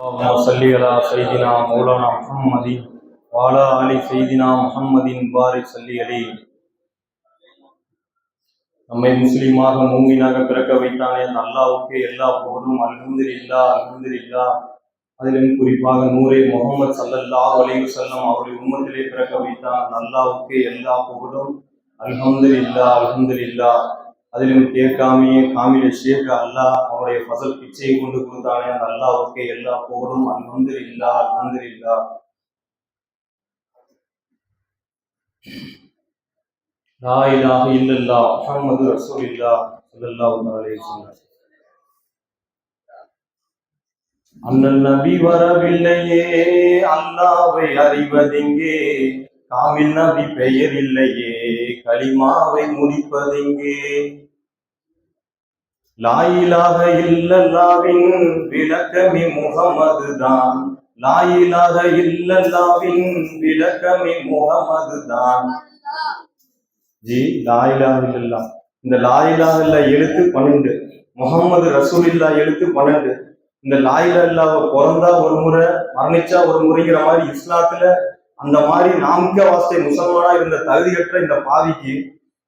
اللهم صل على سيدنا مولانا محمد وعلى آل سيدنا محمد பாரிக் صلி عليه நம்மை முஸ்லீமாக மூமினாக பிறக்க வைத்தானே அந்த அல்லாவுக்கு எல்லா புகழும் அல்ஹம்துலில்லா அல்ஹம்துலில்லா அதிலும் குறிப்பாக நூரே முகமது சல்லல்லாஹு அலைஹி வஸல்லம் அவருடைய உம்மத்திலே பிறக்க வைத்தான் அந்த அல்லாவுக்கு எல்லா புகழும் அல்ஹம்துலில்லா அல்ஹம்துலில்லா அதிலும் கேட்காமையே காமில ஷேக் அல்லாஹ் அவனுடைய ஃபசல் பிச்சையை கொண்டு கொடுத்தானே அந்த அல்லாவுக்கு எல்லா புகழும் அல்ஹம்துலில்லா இல்லா லா இலாஹ இல்லல்லா முகமது ரசூல் இல்லா ஸல்லல்லாஹு உன்னாலே சொன்னார் அண்ணன் நபி வரவில்லையே அல்லாவை அறிவதெங்கே? காமில் நபி பெயர் இல்லையே களிமாவை முடிப்பதெங்கே லாயிலாக இல்லல்லாவின் விளக்கமி முகமது தான் லாயிலாக இல்லல்லாவின் விளக்கமி முகமது தான் ஜி லாயிலாக இல்லல்லா. இந்த லாயிலாக இல்ல எழுத்து பன்னெண்டு. முகமது ரசூலில்லா எழுத்து பன்னெண்டு. இந்த லாயிலா இல்லாவ பிறந்தா ஒரு முறை மரணிச்சா ஒரு முறைங்கிற மாதிரி இஸ்லாத்துல அந்த மாதிரி நாமிக்க வாசை முசல்மானா இருந்த தகுதியற்ற இந்த பாவிக்கு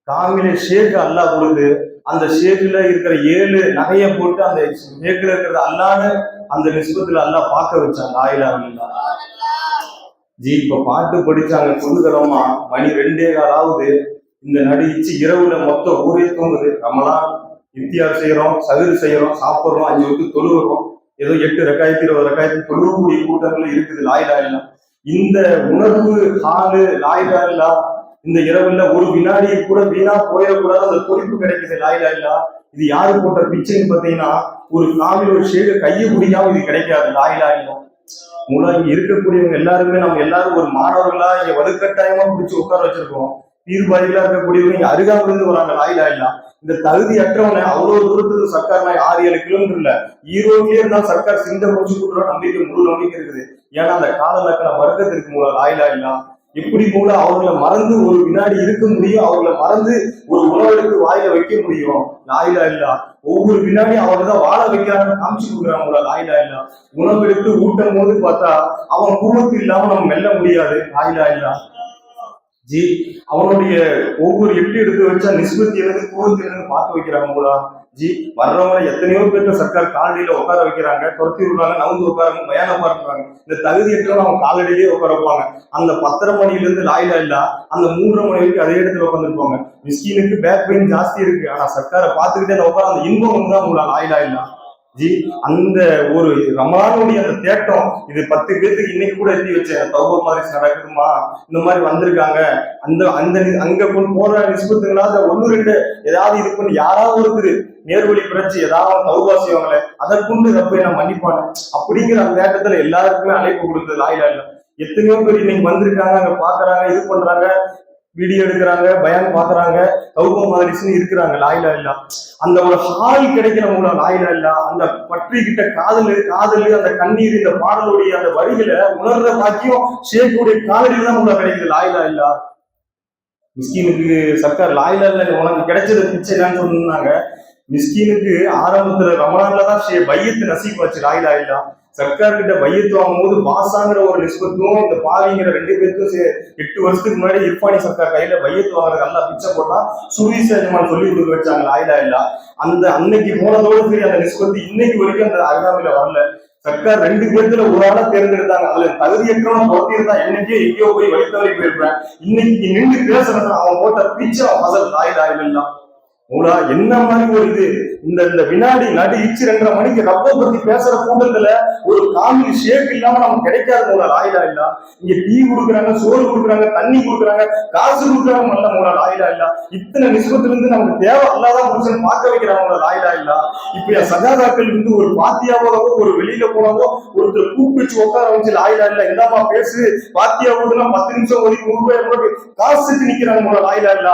காமிலே ஷேக் அல்லாஹ் கொடுத்து அந்த ஷேக்ல இருக்கிற ஏழு நகையை போட்டு அந்த ஷேக்ல இருக்கிறத அல்லான்னு அந்த நிஸ்பத்துல அல்லாஹ் பார்க்க வச்சாங்க. லாயிலா இல்லா ஜி இப்ப பாட்டு படிச்சாங்க. புதுதளமா மணி ரெண்டே காலாவது. இந்த நடிச்சு இரவுல மொத்த ஊரே தூங்குது. நம்மளாம் இத்தியார் செய்யறோம் சதுரு செய்யறோம் சாப்பிடுறோம் அஞ்சு வந்து தொழுகிறோம் ஏதோ எட்டு ரெக்காயிரத்தி இருபது ரெக்காயிரத்தி தொழுகக்கூடிய கூட்டங்கள் இருக்குது. லாயிலா இல்லா இந்த உணர்வு ஹாலு லாயிலா இல்லா இந்த இரவுல ஒரு வினாடி கூட வீணா போயிடக்கூடாது. அந்த குறிப்பு கிடைக்குது. லாயிலா இல்லா. இது யாரு போட்ட பிச்சைன்னு பாத்தீங்கன்னா ஒரு காவில் ஒரு ஷேடு கையை பிடிக்காம இது கிடைக்காது. லாயிலா இல்லா. மூலம் இங்க இருக்கக்கூடியவங்க எல்லாருமே நம்ம எல்லாரும் ஒரு மாணவர்களா இங்க வலுக்கட்டாயமா பிடிச்சு உட்கார வச்சிருக்கோம். தீர்வாதிகளா இருக்கக்கூடியவங்க இங்க அருகாமல் இருந்து வராங்க லாயிலா இல்லா. இந்த தகுதி அற்றவனை அவ்வளவு தூரத்துக்கு சர்க்கார் ஆறு ஏழு கிலோமீட்டர் இல்ல. ஈரோட்லயே இருந்தா சர்க்கார் சிந்த முடிச்சு கொடுக்குற நம்பிக்கை முழு நம்பிக்கை இருக்குது. ஏன்னா அந்த கால லக்கண வர்க்கத்திற்கு மூலம் லாயிலா இல்லா. எப்படி போல அவர்களை மறந்து ஒரு வினாடி இருக்க முடியும்? அவர்களை மறந்து ஒரு உணவெடுத்து வாயில வைக்க முடியும்? லாயிலா இல்லா. ஒவ்வொரு வினாடி அவங்க தான் வாழ வைக்கிறாங்க காமிச்சு கொடுக்குறாங்க லாயிலா இல்லா. உணவெடுத்து ஊட்டும் போது பார்த்தா அவன் குடும்பத்து இல்லாம நம்ம மெல்ல முடியாது. லாயிலா இல்லா. ஜி அவனுடைய ஒவ்வொரு எட்டு எடுத்து வச்சா நிஸ்பத்தி என்னது கூறுத்து என்னது பார்க்க வைக்கிறாங்க போலா ஜி வர்றவங்க எத்தனையோ பேர்த்த சர்க்கார் காலடியில உட்கார வைக்கிறாங்க துரத்தி விடுறாங்க நவுந்து உட்காராங்க பயானமா இருக்கிறாங்க இந்த தகுதியற்றவங்க அவங்க காலடியிலேயே உட்கார வைப்பாங்க. அந்த பத்தரை மணில இருந்து லாயிலா இல்ல அந்த மூன்றரை மணி வரைக்கும் அதே இடத்துல உட்காந்துருப்பாங்க மிஸ்கினுக்கு பேக் பெயின் ஜாஸ்தி இருக்கு. ஆனா சர்க்காரை பார்த்துக்கிட்டே அந்த உட்கார அந்த இன்பம் தான் அவங்களா லாயிலா இல்லா. ஜி அந்த ஒரு ரமலானுடைய அந்த தேட்டம் இது பத்து பேர்த்துக்கு இன்னைக்கு கூட எழுதி வச்சேன் தௌப மாதிரி நடக்குமா இந்த மாதிரி வந்திருக்காங்க. அந்த அந்த அங்க கொண்டு போற நிஸ்பத்துங்களாவது ஒண்ணு ரெண்டு ஏதாவது இது பண்ணி யாராவது ஒருத்தர் நேர்வழி பிறச்சு ஏதாவது தௌபா செய்வாங்களே அதை கொண்டு ரப்பை நான் மன்னிப்பானே அப்படிங்கிற அந்த தேட்டத்துல எல்லாருக்குமே அழைப்பு கொடுத்தது லாயிலா இல்ல. எத்தனையோ பேர் இன்னைக்கு வந்திருக்காங்க அங்க பாக்குறாங்க இது பண்றாங்க. வீடியோ எடுக்கிறாங்க பயான் பாக்குறாங்க தௌபா மாதிரிசுன்னு இருக்கிறாங்க லாயிலா இல்ல. அந்த ஒரு ஹால் கிடைக்கிறவங்கள லாயிலா இல்ல. அந்த பற்றிக்கிட்ட காதல் காதல் அந்த கண்ணீர் இந்த பாடலுடைய அந்த வரிகளை உணர்ற பாக்கியம் ஷேக்குடைய காதலில் தான் உங்களை கிடைக்குது லாயிலா இல்ல. மிஸ்கினுக்கு சர்க்கார் லாயிலா இல்ல உனக்கு கிடைச்சது பிச்சை என்னன்னு சொன்னாங்க மிஸ்கினுக்கு ஆரம்பத்துல ரமலான்ல தான் பையத்து நசீப் வச்சு லாயிலா இல்லா சர்க்கார் கிட்ட பையத்து வாங்கும்போது பாசாங்கிற ஒரு நிஸ்பத்தும் இந்த பாவிங்கிற ரெண்டு பேருக்கும் எட்டு வருஷத்துக்கு முன்னாடி இர்பானி சர்க்கார் கையில பையத்து வாங்குறது நல்லா பிச்சை போட்டா சுரீஸ் அஜமான் சொல்லி கொடுக்க வச்சாங்க லாயிலா இல்லா அந்த அன்னைக்கு போனதோடு சரி அந்த நிஸ்பத்து இன்னைக்கு வரைக்கும் அந்த அருகாமையில வரல. சர்க்கார் ரெண்டு பேர்த்துல ஒரு ஆளா தேர்ந்தெடுத்தாங்க. அதுல தகுதியற்றவன் பொறுத்திருந்தா என்னைக்கே எங்கேயோ போய் வழித்தவரை போயிருப்பேன். இன்னைக்கு நின்று பேசுறது அவன் போட்ட பிச்சை அவன் பசல் லாயிலா இல்லா மூலா என்ன மாதிரி ஒரு இது? இந்த இந்த வினாடி நடு இச்சு ரெண்டரை மணிக்கு ரப்ப பத்தி பேசுற கூட்டத்துல ஒரு காமெடி ஷேப் இல்லாம நமக்கு கிடைக்காத மூலம் லாயிலா இல்ல? இங்க டீ கொடுக்குறாங்க சோறு கொடுக்குறாங்க தண்ணி கொடுக்குறாங்க காசு கொடுக்குறாங்க நல்ல மூலம் லாயிலா இல்ல? இத்தனை நிஸ்பத்துல இருந்து நமக்கு தேவை அல்லாதான் புருஷன் பார்க்க வைக்கிறாங்க மூலா இல்லா இல்ல? இப்ப என் சகாதாக்கள் வந்து ஒரு பாத்தியாவோ ஒரு வெளியில போனாவோ ஒருத்தர் கூப்பிட்டு உட்கார வச்சு லாயிலா இல்ல இந்தாப்பா பேசு பாத்தியா ஓடுனா பத்து நிமிஷம் ஒரு ரூபாய் ரூபாய் காசுக்கு நிக்கிறாங்க மூலம் லாயிலா இல்ல?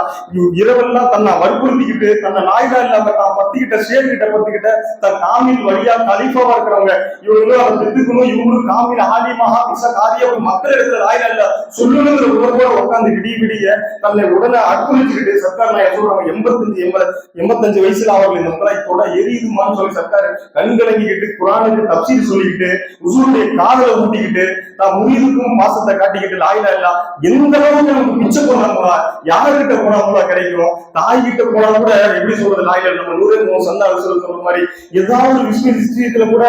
இரவெல்லாம் தன்னை வற்புறுத்திக்கிட்டு தன்னை லாயிலா இல்லாம தான் பத்திக்கிட்டு கிட்ட ஷேக் கிட்ட பத்துக்கிட்ட தன் காமின் வழியா கலிஃபாவா இருக்கிறவங்க இவங்களும் அதை பெற்றுக்கணும் இவங்களும் காமில் ஆலிமா விச காரிய மக்கள் இடத்துல ஆயிரம் இல்ல. சொல்லணுங்கிற உணர்வோட உட்காந்து விடிய விடிய தன்னை உடனே அர்ப்பணிச்சுக்கிட்டு சர்க்கார் நான் சொல்றாங்க? எண்பத்தஞ்சு எண்பது எண்பத்தஞ்சு வயசுல அவர்கள் இந்த முறை தொட எரியுதுமான்னு சொல்லி சர்க்கார் கண்கலங்கிக்கிட்டு குரானுக்கு தப்சீல் சொல்லிக்கிட்டு உசுருடைய காதலை ஊட்டிக்கிட்டு தான் முயலுக்கும் பாசத்தை காட்டிக்கிட்டு லாயிலா இல்ல எந்த அளவுக்கு நமக்கு மிச்சம் போனாங்களா யாருக்கிட்ட போனாங்களா கிடைக்கும். தாய் கிட்ட போனா கூட எப்படி சொல்றது லாயில நம்ம நூறு சந்தா அவசரம் சொல்ற மாதிரி ஏதாவது விஷ்ணு விஷயம் விஷயத்துல கூட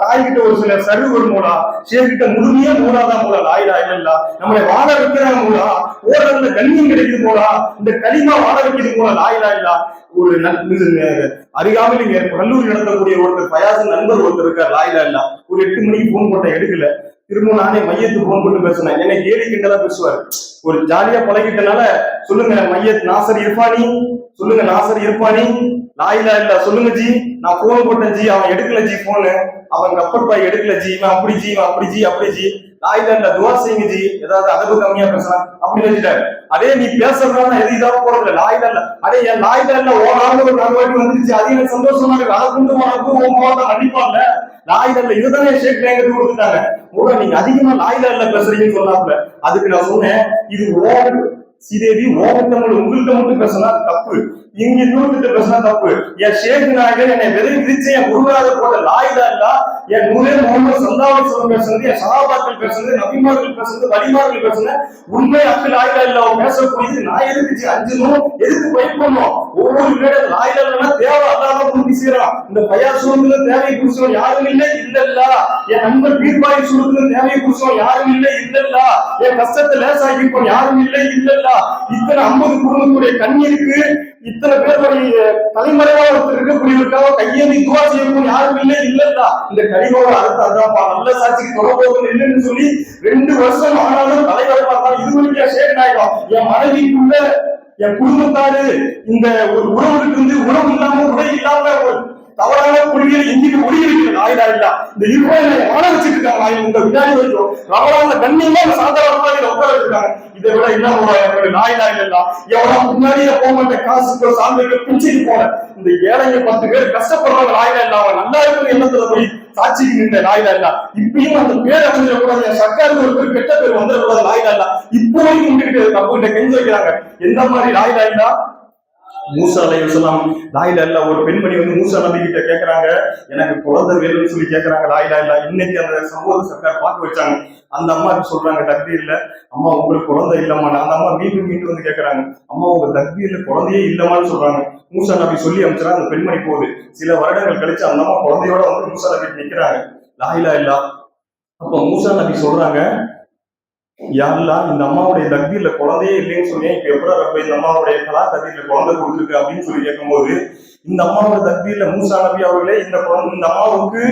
தாய் கிட்ட ஒரு சில சரிவு வருமோடா ஷேர் கிட்ட முழுமையா மூலாதான் போல லாயிலா இல்ல. நம்மளை வாழ வைக்கிறாங்க போலா ஓடுறதுல கண்ணியம் கிடைக்குது போலா இந்த களிமா வாழ வைக்கிறது போல லாயிலா இல்ல. ஒரு நன்- இங்க கல்லூரி நடத்தக்கூடிய ஒருத்தர் பயாசு நண்பர் ஒருத்தர் இருக்கார் லாயிலா இல்ல. ஒரு எட்டு மணிக்கு போன் போட்ட எடுக்கல. திரும்ப நானே மையத்துக்கு போன் போட்டு பேசினேன். என்னை கேலி கிண்டலா பேசுவார். ஒரு ஜாலியா பழகிட்டனால சொல்லுங்க மையத் நாசர் இருப்பானி? சொல்லுங்க நாசர் இருப்பானி? லாயிலா இல்ல சொல்லுங்க ஜி. நான் போன் போட்டேன் ஜி. அவன் எடுக்கல ஜி போனு அவன் கப்பர் பாய் எடுக்கல ஜி. இவன் அப்படி ஜி இவன் அப்படி ஜி அப்படி ஜி. லாயிலா இல்ல துவா செய்யுங்க ஜி. ஏதாவது அதவு கம்மியா பேசலாம் அப்படி நினைச்சிட்டாரு அதே நீ பேசுறதுனால எது இதாக போறது? லாயிலா இல்ல. அடே என் லாயிலா இல்ல ஓனாலும் ஒரு ஒரு நல்வாட்டி வந்துருச்சு. அது எனக்கு சந்தோஷமா இருக்கு. அதை கொண்டு உனக்கு உன் மாவட்டம் லாயிலர்ல இதுதானே ஷேக் டேங்கர் கொடுத்துட்டாங்க. மூட நீங்க அதிகமா லாயிலர்ல பேசுறீங்கன்னு சொன்னாப்ல அதுக்கு நான் சொன்னேன் இது ஓவர் ஸ்ரீதேவி ஓவர்கிட்ட தமிழ் உங்கள்கிட்ட மட்டும் பேசினா அது தப்பு. இங்க நூறு பேசினா தப்பு. என் ஷேக் நாயகர் என்னை வெறும் விரிச்சு என் குருநாத போட்ட லாயிலா இல்ல என் நூலே முகமது சந்தாவல் சொல்லம் பேசுறது என் சகாபாக்கள் பேசுறது நபிமார்கள் பேசுறது வலிமார்கள் பேசுறது உண்மை அக்கு லாயிலா இல்ல அவன் பேசக்கூடியது. நான் எதுக்கு அஞ்சணும் எதுக்கு பயப்படணும் ஒவ்வொரு பேர லாயிலா இல்லைன்னா தேவை அல்லாத பூர்த்தி செய்யறான். இந்த பையா சூழ்நிலை தேவையை குறிச்சவன் யாரும் இல்லை இல்லல்ல. என் நண்பர் பீர்பாய் சூழ்நிலை தேவையை குறிச்சவன் யாரும் இல்லை இல்லல்லா. என் கஷ்டத்தை லேசாக்கி யாரும் இல்லை இல்லல்லா. இத்தனை ஐம்பது குடும்பத்துடைய கண்ணீருக்கு இத்தனை பேருடைய தலைமறைவா ஒருத்தர் இருக்கக்கூடியவருக்காக கையேந்தி துவா செய்யக்கூடிய யாரும் இல்லை இல்லைடா இந்த கழிவோட அர்த்தம் அதான்ப்பா நல்ல சாட்சிக்கு தொடர்போது இல்லைன்னு சொல்லி ரெண்டு வருஷம் ஆனாலும் தலைவரமா இருந்தாலும் இது வரைக்கும் ஷேக் நாயகம். என் மனைவிக்குள்ள என் குடும்பத்தாரு இந்த ஒரு உறவுக்கு வந்து உறவு இல்லாம உடை இல்லாம ஒரு தவறான கொள்கையை எங்கிட்டு ஒளியிருக்கிறது ஆயுதா இல்ல. இந்த இருபாயில வாழ வச்சிட்டு இருக்காங்க இந்த வினாடி வரைக்கும் ரவலான கண்ணியமா இந்த சாதாரணமா உட்கார வச்சிருக்காங்க இதை விட என்ன ஒரு நாயுடா இல்ல எவ்வளவு முன்னாடியே போக மாட்டேன். காசுக்கு சாமிக்கு பிடிச்சிட்டு போன இந்த ஏழைங்க பத்து பேர் கஷ்டப்படுறவங்க நாயுடா இல்ல. அவன் நல்லா இருக்கும் எண்ணத்துல போய் சாட்சிக்கு நின்ற நாயுதா இல்ல. இப்பயும் அந்த பேரை வந்துடக்கூடாது என் சர்க்காருக்கு ஒரு பேர் கெட்ட பேர் வந்துடக்கூடாது நாயுதா இல்ல. இப்போ வரைக்கும் முன்னிட்டு நம்ம கிட்ட கெஞ்சு வைக்கிறாங்க. எந்த மாதிரி நாயுதா இல்லா? மூசா அலை வசலாம் லாயில இல்ல ஒரு பெண்மணி வந்து மூசா நபி கிட்ட கேக்குறாங்க. எனக்கு குழந்தை வேணும்னு சொல்லி கேக்குறாங்க லாயிலா இல்ல இன்னைக்கு அந்த சமூக சர்க்கார் பார்க்க வச்சாங்க. அந்த அம்மா சொல்றாங்க தக்பீர்ல அம்மா உங்களுக்கு குழந்தை இல்லம்மா. அந்த அம்மா மீண்டும் மீண்டும் வந்து கேக்குறாங்க. அம்மா உங்க தக்தீர்ல குழந்தையே இல்லமான்னு சொல்றாங்க. மூசா நபி சொல்லி அமைச்சா அந்த பெண்மணி போகுது. சில வருடங்கள் கழிச்சு அந்த அம்மா குழந்தையோட வந்து மூசா நபி நிக்கிறாங்க. லாயிலா இல்ல அப்ப மூசா நபி சொல்றாங்க யாருலா இந்த அம்மாவுடைய தக்பீர்ல குழந்தையே இல்லைன்னு சொல்லி இப்ப எப்படி ரப்ப இந்த அம்மாவுடைய கலா தக்பீர்ல குழந்தை கொடுத்துருக்கு அப்படின்னு சொல்லி கேட்கும்போது இந்த அம்மாவோட தக்பீர்ல மூசா நபி அவர்களே இந்த குழந்தை இந்த அம்மாவுக்கு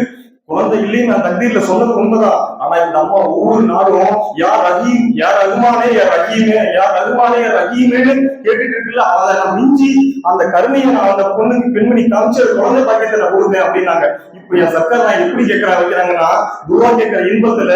குழந்தை இல்லைன்னு நான் தக்பீர்ல சொன்னது உண்மைதான். ஆனா இந்த அம்மா ஒவ்வொரு நாளும் யார் ரஹீம் யார் ரகுமானே யார் ரஹீமே யார் ரகுமானே யார் ரஹீமேன்னு கேட்டுட்டு இருக்குல்ல அதை நான் மிஞ்சி அந்த கருணையை நான் அந்த பொண்ணுக்கு பெண்மணி காமிச்சு குழந்தை பாக்கியத்தை நான் கொடுத்தேன் அப்படின்னாங்க. இப்ப என் சக்கர் நான் எப்படி கேட்கிறா வைக்கிறாங்கன்னா துருவா கேட்கிற இன்பத்துல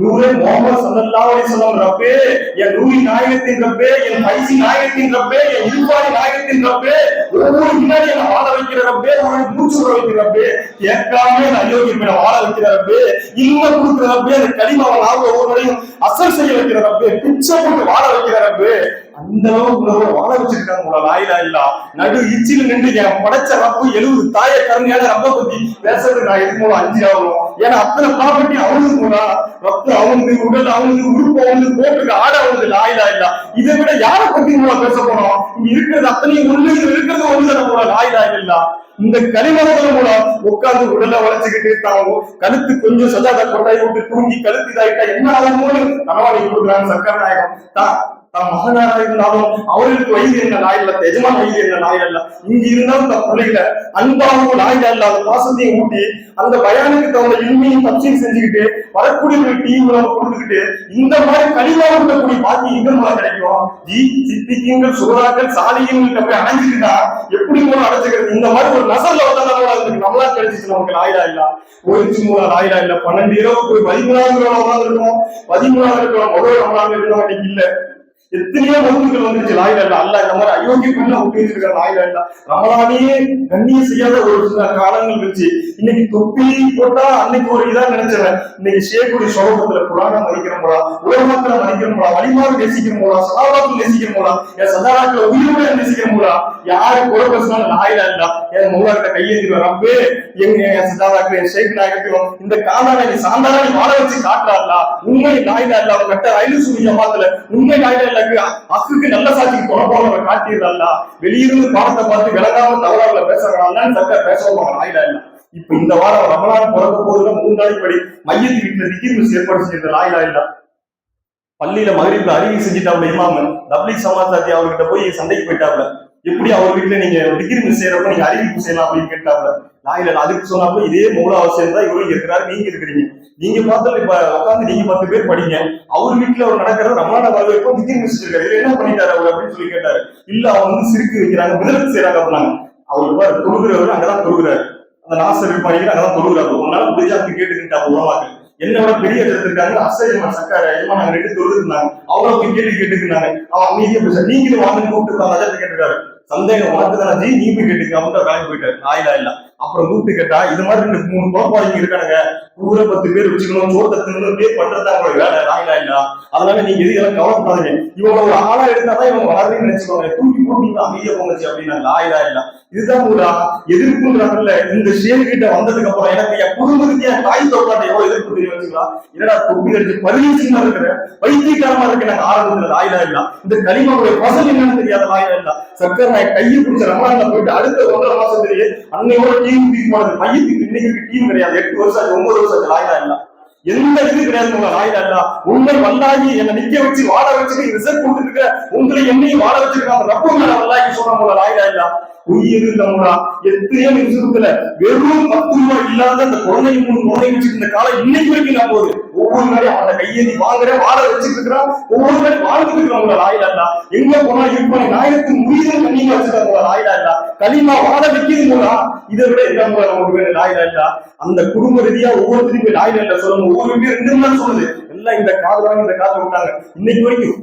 நூறு முகமது சல்லல்லாஹு அலி சொல்லம் ரப்பே என் நூறி நாயகத்தின் ரப்பே என் பைசி நாயகத்தின் ரப்பே என் இருபாடி நாயகத்தின் ரப்பே ஒவ்வொரு முன்னாடி என்ன வாழ வைக்கிற ரப்பே ஒரு மூச்சு வைக்கிற ரப்பே கேட்காம நான் அயோக்கியம் வாழ வைக்கிற ரப்பே இன்னும் கொடுக்கிற ரப்பே கனிமாவன் களிமாவை நான் ஒவ்வொருவரையும் அசல் செய்ய வைக்கிற ரப்பு. பிச்சை போட்டு வாழ வைக்கிற ரப்பு. அந்த அளவுக்கு உலக வாழ வச்சிருக்காங்க உங்களை லாயிலா இல்ல. நடு இச்சில நின்று என் படைச்ச ரப்பு எழுபது தாய கருணையான ரப்ப பத்தி பேசுறது நான் எதுக்கு மூலம் அஞ்சு ஆகணும்? ஏன்னா அத்தனை ப்ராப்பர்ட்டி அவனுக்கு போனா ரப்பு அவனுக்கு உடல் அவனுக்கு உறுப்பு அவனுக்கு போட்டுக்கு ஆட அவனுக்கு லாயிலா இல்ல. இதை விட யாரை பத்தி மூலம் பேச போனோம் இங்க இருக்கிறது அத்தனையும் ஒண்ணு இருக்கிறது ஒண்ணு தானே போல லாயிலா இல்ல. இந்த கனிமரங்கள் மூலம் உட்கார்ந்து உடல்ல வளைச்சுக்கிட்டு தான் கழுத்து கொஞ்சம் சஜாத கொட்டாய் விட்டு தூங்கி கழுத்து இதாயிட்டா என்ன ஆகுமோன்னு நலவாடி கொடுக்குறாங்க சர்க்கரநாயகம் தான் தான் மகனாக இருந்தாலும் அவர்களுக்கு வயது என்ன நாய் இல்ல எஜமான வயது என்ன நாய் அல்ல? இங்க இருந்தாலும் தன் பிள்ளைகளை அன்பாகவும் நாய் அல்ல அந்த பாசத்தையும் ஊட்டி அந்த பயானுக்கு தகுந்த இன்மையும் பச்சையும் செஞ்சுக்கிட்டு வரக்கூடிய டீம் கொடுத்துக்கிட்டு இந்த மாதிரி கனிமா இருக்கக்கூடிய பாக்கி எங்க மூலம் கிடைக்கும்? ஜி சித்திகங்கள் சுகராக்கள் சாலியங்கள் போய் அடைஞ்சிட்டுனா எப்படி மூலம் அடைச்சுக்கிறது இந்த மாதிரி ஒரு நசல்ல வந்தா அதுக்கு நம்மளா கிடைச்சிச்சு நமக்கு நாயிலா இல்ல. ஒரு மூலம் நாயிலா இல்ல. பன்னெண்டு இரவுக்கு பதிமூணாவது உட்காந்துருக்கோம் பதிமூணாவது இருக்கிறோம் முதல் நம்மளால இருந்தோம் இன்னைக்கு இல்ல. எத்தனையோ மருந்துகள் வந்துருச்சு. லாயில இல்ல அல்ல இந்த மாதிரி அயோக்கிய பெண்ண விட்டு வச்சிருக்கிற லாயில இல்ல கண்ணியம் செய்யாத ஒரு சில காலங்கள் இருந்துச்சு. இன்னைக்கு தொப்பி போட்டா அன்னைக்கு ஒரு இதா நினைச்சவன் இன்னைக்கு சேகுடி சோகத்துல குரான மதிக்கிறோம்டா உலகத்துல மதிக்கிறோம்டா வழிமாறு நேசிக்கிறோம்டா சதாபாத்தில் நேசிக்கிறோம்டா என் சதாராக்களை உயிரோட நேசிக்கிறோம்டா யாரு குறை பேசினாலும் லாயில இல்ல என் மூலாக்கிட்ட கையெழுத்து ரப்பே எங்க என் சதாராக்கள் என் சேகு நாயகத்தையும் இந்த காலான நீ சாந்தாரா நீ வாழ வச்சு காட்டுறாங்களா உண்மை லாயில இல்ல கட்ட ரயில் சுழி ஜமாத்துல உண்மை லாயில இல்ல அக்குக்கு நல்ல சாட்சி கொலை போல வெளியிருந்து பாடத்தை பார்த்து விளக்காம தவறாவில் பேசுறாங்களா சர்க்கார் பேசவும் லாயில இல்ல. இப்ப இந்த வாரம் ரமலான் பிறக்க போதுல மூணு நாளைக்கு படி மையத்து வீட்டுல ஏற்பாடு செய்யறது லாயிலா இல்ல. பள்ளியில மகரிப்ல அறிவி செஞ்சுட்டாப்ல இமாமன். தப்லீக் சமாஜாதி அவர்கிட்ட போய் சண்டைக்கு போயிட்டாப்ல. எப்படி அவர் வீட்டுல நீங்க டிகிரி மிஸ் செய்யறப்ப நீங்க அறிவிப்பு செய்யலாம் அப்படின்னு கேட்டாப்ல. இல்ல அதுக்கு சொன்னாப்ப இதே மூல அவசியம் தான் இவரும் இருக்கிறாரு நீங்க இருக்கிறீங்க. நீங்க பார்த்தா இப்ப உட்காந்து நீங்க பத்து பேர் படிங்க. அவர் வீட்டுல அவர் நடக்கிற ரமணான வரவேற்போ டிகிரி மிஸ் இருக்காரு. இதுல என்ன பண்ணிட்டாரு அவர் அப்படின்னு சொல்லி கேட்டாரு. இல்ல அவங்க வந்து சிரிக்கு வைக்கிறாங்க முதலுக்கு செய்யறாங்க அப்படின்னாங்க. அவர் பாரு தொழுகிறவர் அங்கதான் தொழுகிறாரு. அந்த நாசர் பண்ணிக்கிட்டு அங்கதான் தொழுகிறாரு உன்னால முடிஞ்சா அப்படி கேட்டுக்கிட்டு அவங்க உணவாக்கு என்ன பெரிய இடத்துல அசைமா சக்கார ஐயமா எல்லாம் நாங்க ரெண்டு தொழுது இருந்தாங்க அவங்கள கேட்டு கேட்டுக்கிறாங்க அவன் அமைதியா பேச நீங்களும் வாங்க கூப்பிட்டு அஜத்தை கேட்டுருக்காரு சந்தேகம் உனக்கு தானே ஜி நீ போய் கேட்டுக்க அப்படின்னு கிளம்பி போயிட்டாரு. ஆயிலா இல்ல. அப்புறம் கூப்பிட்டு கேட்டா இது மாதிரி ரெண்டு மூணு கோப்பாளிங்க இருக்கானுங்க. ஊரை பத்து பேர் வச்சுக்கணும் சோத்த தின்னு பேர் பண்றது உங்களோட வேலை. ராயிலா இல்ல. அதனால நீங்க எதுக்கெல்லாம் கவலைப்படாதீங்க. இவங்க ஒரு ஆளா எடுத்தாதான் இவங்க வளர்றேன்னு நினைச்சுக்கோங்க. தூக்கி போட்டு நீங்க அமைதியா போங்கச்சு அப்படின்னா ராயிலா இல்ல இதுதான் ஒரு எதிர்ப்புன்றாங்கல்ல. இந்த ஷேர் கிட்ட வந்ததுக்கு அப்புறம் எனக்கு என் குடும்பத்துக்கு என் தாய் தோப்பாட்ட எவ்வளவு எதிர்ப்பு தெரியும் வச்சுக்கலாம் என்னடா தொப்பி அடிச்சு பரிவீச்சமா இருக்கிற வைத்தியக்காரமா இருக்கு எனக்கு ஆரம்பத்துல ராயிலா இல்ல இந்த களிமாவுடைய வசதி என்னன்னு தெரியாத ராயிலா இல்ல சக்கர் நான் கையை பிடிச்ச ரமணாங்க போயிட்டு அடுத்த ஒன்றரை மாசம் தெரியும் அன்னையோட டீம் தூக்கி போனது. மையத்துக்கு இன்னைக்கு டீம் கிடையாது. எட்டு வருஷம் ஆச்சு ஒன்பது வருஷம் ஆச்சு லாயிலா இல்ல எந்த இது கிடையாது உங்க லாயிலா இல்ல உண்மை வல்லாகி என்னை நிக்க வச்சு வாழ வச்சுட்டு ரிசல்ட் கொடுத்துருக்க உங்களை என்னையும் வாழ வச்சிருக்காங்க. ரப்ப மேல வல்லாகி சொன்ன போல லாயிலா இல்ல உயிர் இல்லமுடா எத்தனையோ நிமிஷத்துல வெறும் பத்து ரூபாய் இல்லாத அந்த குழந்தை மூணு குழந்தை வச்சிருந்த காலம் இன்னைக்கு வரைக்கும் நான் போகுது ஒவ்வொரு நாளையும் அவனை கையேந்தி வாங்குறேன் வாழ வச்சுட்டு இருக்கிறான். ஒவ்வொரு நாளையும் வாழ்ந்துட்டு இருக்கிறவங்க ஆயிலா இல்ல எங்க போனா இருப்பாங்க நாயகத்தின் உயிரை கண்ணியமா வச்சிருக்காங்க ஆயிலா இல்ல களிமா வாழ வைக்கிறது இதை விட என்ன மூலம் நமக்கு வேணும் லாயிலா இல்ல அந்த குடும்ப ரீதியா ஒவ்வொருத்தரையும் போய் லாயிலா சொல்லணும். ஒவ்வொரு வீடு ரெண்டு சொல்லுது. எல்லாம் இந்த காது இந்த காதல் விட்டாங்க. இன்னைக்கு வரைக்கும்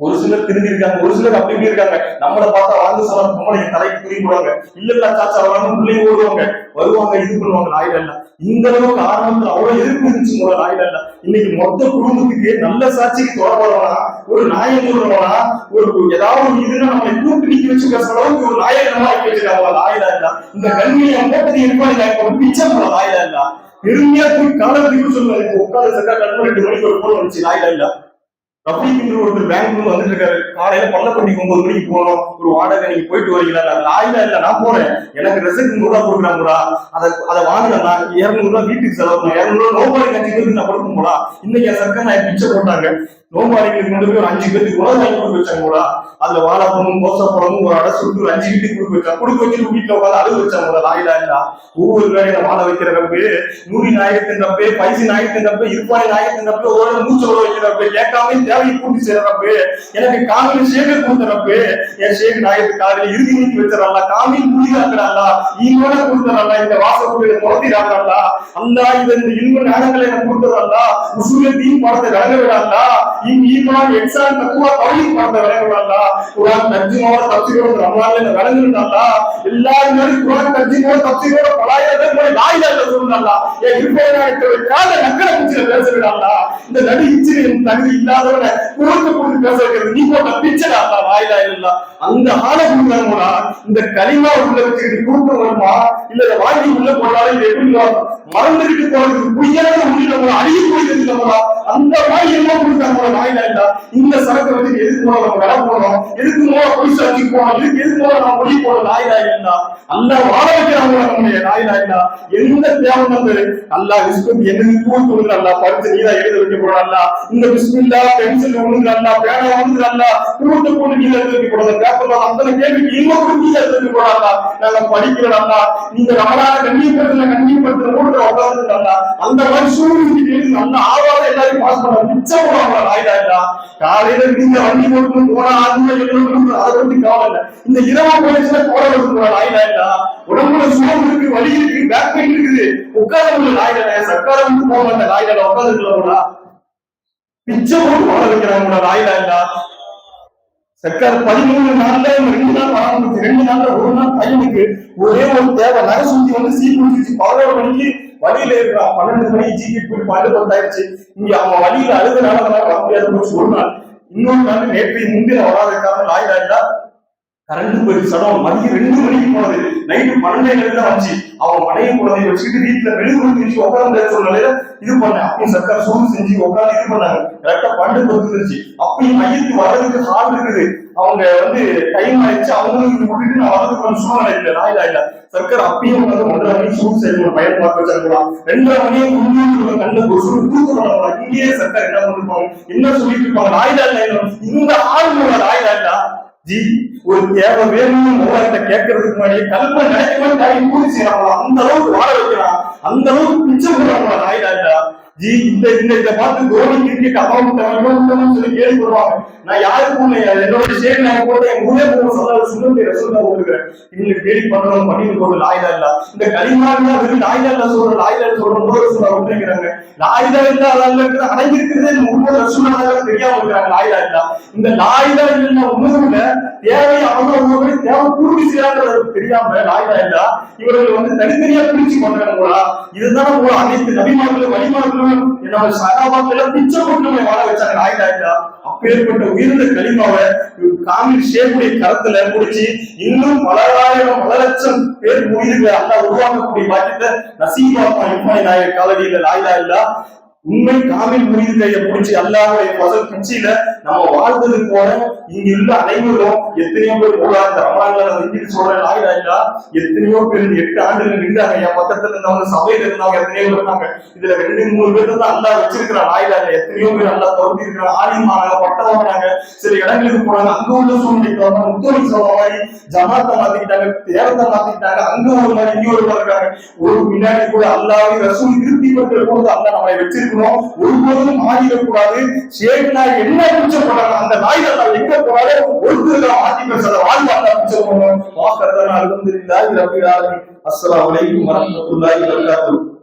ஒரு சிலர் திரும்பி இருக்காங்க ஒரு சிலர் அப்படி இப்படி இருக்காங்க. நம்மள பார்த்தா வளர்ந்து சொல்ல நம்மளை தலைக்கு புரிய போடுவாங்க. இல்ல இல்ல சாச்சா வளர்ந்து பிள்ளைங்க ஓடுவாங்க. வருவாங்க இது பண்ணுவாங்க நாயில இல்ல இந்த அளவுக்கு ஆரம்பத்துல அவ்வளவு எதிர்ப்பு இருந்துச்சு போல நாயில இல்ல இன்னைக்கு மொத்த குடும்பத்துக்கு நல்ல சாட்சிக்கு தொடர்படுவானா ஒரு நாயம் சொல்றவனா ஒரு ஏதாவது ஒரு இதுனா நம்மளை கூட்டு நிக்க வச்சு பேசுற அளவுக்கு ஒரு நாயகமா ஆக்கி வச்சிருக்காங்க நாயில இல்ல இந்த கண்ணியை போட்டது இருப்பாங்க பிச்சை போல நாயில இல்ல பெருமையா போய் காலத்துக்கு சொல்லுவாங்க உட்காந்து சக்கா கண்ணு ரெண்டு மணிக்கு ஒரு போன் வந்துச்சு நாயில இல்ல. ரஃபீக்ன்ற ஒருத்தர் பேங்க்ல வந்துட்டு இருக்காரு காலையில பள்ளப்பட்டிக்கு ஒன்பது மணிக்கு போனோம். ஒரு வாடகை நீங்க போயிட்டு வரீங்களா? லாயில இல்ல நான் போறேன். எனக்கு ரிசல்ட் நூறு ரூபா கொடுக்குறாங்களா அதை அதை வாங்கினா இருநூறு ரூபா வீட்டுக்கு செலவு இருநூறு ரூபா நோபாடி கட்சி நான் கொடுக்கும் போடா இன்னைக்கு சர்க்கார் நான் பிச்சை போட்டாங்க. நோம்பாளிகளுக்கு கொண்டு போய் ஒரு அஞ்சு பேருக்கு உணவு வாங்கி கொடுக்க வச்சாங்க கூட அதுல வாழைப்பழமும் கோசப்பழமும் ஒரு அடை சுட்டு ஒரு அஞ்சு வீட்டுக்கு கொடுக்க வச்சா. கொடுக்க வச்சு வீட்டுல உட்காந்து அழுகு வச்சாங்க கூட லாயிலா. இல்ல ஒவ்வொரு வேலையில வாழ வைக்கிற தப்பு நூறி நாயகத்தின் தப்பு பைசி நாயகத்தின் தப்பு இருப்பானை நாயகத்தின் தப்பு ஒரு மூச்சு விட வைக்கிற கேட்காம தேவையை பூர்த்தி செய்யற எனக்கு காமில் சேகர் குடுத்தறப்பு என் சேகர் நாயகத்து காலையில இறுதி நீக்கி வச்சிடறா காமில் புரிதாக்குறாங்களா ஈவோட கொடுத்துறாங்களா இந்த வாசக்கூடிய முறத்திடாங்களா அல்லா இது இந்த இன்ப ஞானங்களை எனக்கு கொடுத்துறாங்களா உசுலத்தையும் படத்தை வழங்க விடாங்களா இம் எக்ஸாம் தக்குவா தவறி படத்தை விளங்க விடாங்களா குரான் தர்ஜுமாவா தப்சீரோட ரமலான்ல இந்த எல்லாரும் மாதிரி குரான் தர்ஜுமாவா தப்சீரோட பலாயிரம் போய் லாயில கால நக்கலை பிடிச்சிட பேச இந்த நடு தகுதி இல்லாதவனை குரத்து கொடுத்து பேச வைக்கிறது நீ போட்ட பிச்சடா வாயிலா இல்ல அந்த ஆள கொடுக்குறாங்களா இந்த கனிமா உள்ள வச்சுக்கிட்டு கொடுக்க வருமா இல்ல வாங்கி உள்ள போனாலும் இது எப்படி மறந்துகிட்டு போறதுக்கு புய்யான அந்த மாதிரி என்ன கொடுத்தாங்களா இந்த சரக்கு வச்சு எதுக்கு போனோம் நம்ம விலை போனோம் எதுக்கு மூல பொய் சாட்சி போனோம் எதுக்கு எதுக்கு மூல நம்ம மொழி போனோம் நாயிலா இல்லா அல்ல வாழ வைக்கிறாங்களா நம்முடைய நாயிலா இல்லா எந்த தேவை வந்து அல்லா விஸ்வம் என்னது கூட்டு வந்து அல்லா பரிச்சு நீதான் எழுத வைக்க போறோம் அல்லா. இந்த பிஸ்மில்லா பென்சில் ஒண்ணுங்க அல்லா பேனா ஒண்ணுங்க அல்லா. கூட்டு போட்டு நீங்க எழுத வைக்க போறது பேப்பர்ல அத்தனை கேள்விக்கு இன்னும் கூட நீங்க எழுத வைக்க போறோம் அல்லா. நாங்க படிக்கிறோம் அல்லா. நீங்க நம்மளால கண்ணியப்படுத்தல கண்ணியப்படுத்தல ஓட்டுற உட்கார்ந்து அல்லா அந்த மாதிரி சூழ்நிலைக்கு நல்ல ஆவாத எல்லாரையும் பாஸ் பண்ண மிச்சம் போடுவாங்க ஆயிடா இல்லா. காலையில நீங்க வண்டி போட்டு போனா ஆத்மா எழுதணும் அதை பத்தி கவலை இந்த இரவு போலீஸ்ல போட விடுறாங்க ஆயிடா இல்லா. உடம்புல சுகம் இருக்கு வலி இருக்கு பேக் பெயின் இருக்குது. உட்கார உள்ள ஆயிடா சர்க்கார வந்து போக மாட்டேன் ஆயிடா உட்கார்ந்து பிச்சை போட்டு வாழ வைக்கிறாங்க ஆயிடா இல்லா. சர்க்கார் பதிமூணு நாள்ல ரெண்டு நாள் வராம ரெண்டு நாள்ல ஒரு நாள் பையனுக்கு ஒரே ஒரு தேவை. நகை சுத்தி வந்து சீ குடிச்சிச்சு பதினோரு மணிக்கு வழியில இருக்கா பன்னெண்டு மணி ஜிபி போய் பன்னெண்டு பத்தாயிருச்சு இங்க அவன் வழியில அழுதுனால அவனால வர முடியாது ஒரு நாள் இன்னொரு நாள் நேற்று முந்தின வராத காரணம் லாயிலா கரண்ட் போயிடுச்சு. சடம் மதியம் ரெண்டு மணிக்கு போனது. நைட்டு பன்னெண்டு தான் வந்துச்சு அவன் மனைவி குழந்தைய வச்சுக்கிட்டு வீட்டுல வெளியூர் திரிச்சு உட்கார்ந்து சொன்னால இது பண்ண அப்பயும் சர்க்கார் சூடு செஞ்சு உட்கார்ந்து இது பண்ணாங்க. கரெக்டா பண்டு கொடுத்துருச்சு அப்பயும் மையத்துக்கு வர்றதுக்கு ஹால் இருக்குது. அவங்க வந்து டைம் ஆயிடுச்சு. அவங்களும் இது விட்டுட்டு நான் வரதுக்கு கொஞ்சம் சூழ்நிலை இல்லை. நாயிலா இல்ல. சர்க்கார் அப்பயும் வந்து ஒன்றரை மணி சூடு செய்யணும். பயன் பார்க்க வச்சிருக்கலாம் ரெண்டரை மணியை முன்னூறு கண்ட ஒரு சூடு தூக்க பண்ணலாம் இங்கேயே சர்க்கார் என்ன பண்ணிருப்பாங்க என்ன சொல்லிட்டு இருப்பாங்க? நாயிலா இல்ல. இந்த ஆள் மூலம் நாயிலா இல்ல. ஜி ஒரு தேவை வேணும்னு மூலகிட்ட கேட்கறதுக்கு முன்னாடியே கல்வி நினைக்கவே தாய் கூடி செய்யறாங்களா அந்த அளவுக்கு வாழ வைக்கிறான். அந்த அளவுக்கு பிச்சை போடுறாங்களா நாயிலா இல்ல இந்த இந்த இதை பார்த்து தோனி கிரிக்கெட் அம்மா சொல்லி கேள்வி வருவாங்க நான் யாருக்கும் இல்லை. என்னோட ஷேர் நான் போட்டு என் ஊரே போக சொல்ல சுண்ணத்தை போட்டுக்கிறேன். கேள்வி பண்றவங்க பண்ணி போடு லாயிலா இல்ல. இந்த களிமாடுனா வெறும் லாயிலா இல்ல சொல்ற லாயிலா சொல்ற முதல் ரசூலா விட்டுங்கிறாங்க லாயிலா இல்ல அதெல்லாம் இருக்கிற முன்னூறு ரசூலா தெரியாம இருக்கிறாங்க லாயிலா இல்ல. இந்த லாயிலா இல்ல உணவுல தேவை அவங்க உணவு தேவை பூர்த்தி செய்யறாங்கிறது தெரியாம லாயிலா இல்ல. இவர்கள் வந்து தனித்தனியா பிரிச்சு பண்றாங்க இதுதான் அனைத்து நபிமார்களும் வழிமார்களும் என்னோட சகாபாத்துல பிச்சை கொண்டு நம்மை வாழ வச்சாங்க லாயிலா அப்பேற்பட்ட உயர்ந்த களிமாவை காமில் ஷேக்குடைய கரத்துல முடிச்சு இன்னும் பலராயிரம் பல லட்சம் பேர் உயிர்களை அல்ல உருவாக்கக்கூடிய பாக்கியத்தை நசீபாப்பா இம்மாய் நாயக காலடியில் லாயிலா இல்ல. உண்மை காமில் முறிது கையை பிடிச்சி அல்லாவுடைய பசல் கட்சியில நம்ம வாழ்ந்தது போல இங்க உள்ள அனைவரும் எத்தனையோ பேர் போறா இந்த ரமலான்ல இங்கிட்டு சொல்றேன் லாயிலா எத்தனையோ பேர் எட்டு ஆண்டுல நின்றாங்க என் பக்கத்துல இருந்தவங்க சபையில இருந்தவங்க எத்தனையோ பேர் இருந்தாங்க. இதுல ரெண்டு மூணு பேர் தான் அல்லா வச்சிருக்கிறான் லாயிலா எத்தனையோ பேர் நல்லா தொடர்ந்து இருக்கிறாங்க. ஆலிமாங்க பட்டவங்க சில இடங்களுக்கு போனாங்க அங்க உள்ள சூழ்நிலைக்கு வந்தாங்க முத்தோலி சொல்ற மாதிரி ஜமாத்தை மாத்திக்கிட்டாங்க தேவத்தை மாத்திக்கிட்டாங்க. அங்க ஒரு மாதிரி இங்க ஒரு மாதிரி இருக்காங்க. ஒரு பின்னாடி கூட அல்லாவே ரசூல் திருப்தி பெற்ற போது அல்லா நம்மளை இருக்கணும் ஒருபோதும் மாறிடக்கூடாது சேகனா என்ன பிச்சை அந்த நாய் நான் எங்க போனாலே ஒருத்தருக்கு மாத்தி பேசுறத வாழ்வாங்க குச்சப்படணும் பிச்சை போடணும் வாக்கறத அல்ஹம்துலில்லாஹி ரப்பில் ஆலமீன் அஸ்ஸலாமு அலைக்கும்